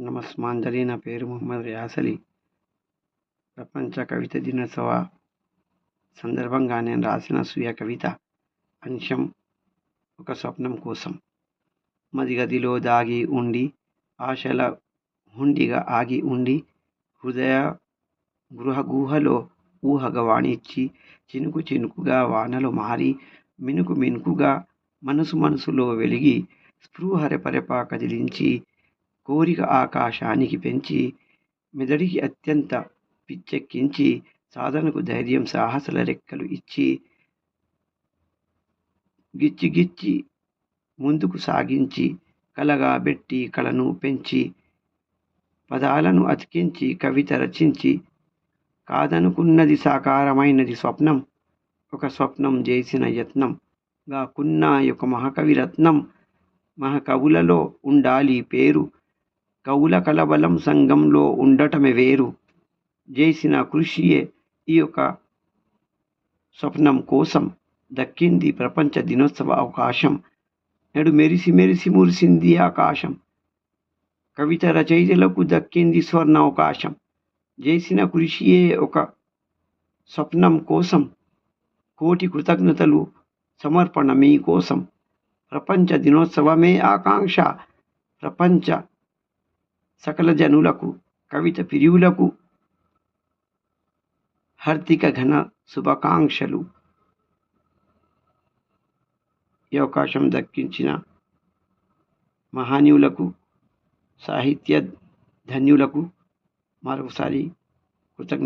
నమస్మాంజలి నా పేరు మొహమ్మద్ యాసలి అలీ ప్రపంచ కవిత దినోత్సవ సందర్భంగా నేను రాసిన స్వీయ కవిత అంశం ఒక స్వప్నం కోసం. మదిగదిలో దాగి ఉండి ఆశల హుండిగా ఆగి ఉండి హృదయ గృహగుహలో ఊహగా వాణిచ్చి చినుకు చినుకుగా వానలు మారి మినుకు మినుకుగా మనసు మనసులో వెలిగి స్పృహ రెపరెప కదిలించి కోరిక ఆకాశానికి పెంచి మెదడికి అత్యంత పిచ్చెక్కించి సాధనకు ధైర్యం సాహసల రెక్కలు ఇచ్చి గిచ్చి గిచ్చి ముందుకు సాగించి కలగా బెట్టి కళను పెంచి పదాలను అతికించి కవిత రచించి కాదనుకున్నది సాకారమైనది స్వప్నం ఒక స్వప్నం చేసిన యత్నం గాకున్న యొక్క మహాకవి రత్నం మహాకవులలో ఉండాలి పేరు కవుల కలబలం సంఘంలో ఉండటమే వేరు. చేసిన కృషియే ఈ యొక్క స్వప్నం కోసం దక్కింది ప్రపంచ దినోత్సవ అవకాశం. నేడు మెరిసి మెరిసి మురిసింది ఆకాశం. కవిత రచయితలకు దక్కింది స్వర్ణ అవకాశం. చేసిన కృషియే ఒక స్వప్నం కోసం కోటి కృతజ్ఞతలు సమర్పణ మీకోసం. ప్రపంచ దినోత్సవమే ఆకాంక్ష. ప్రపంచ సకల జనులకు కవిత ప్రియులకు హార్దిక ఘన శుభాకాంక్షలు. ఈ అవకాశం దక్కించిన మహానీయులకు సాహిత్య ధన్యులకు మరొకసారి కృతజ్ఞ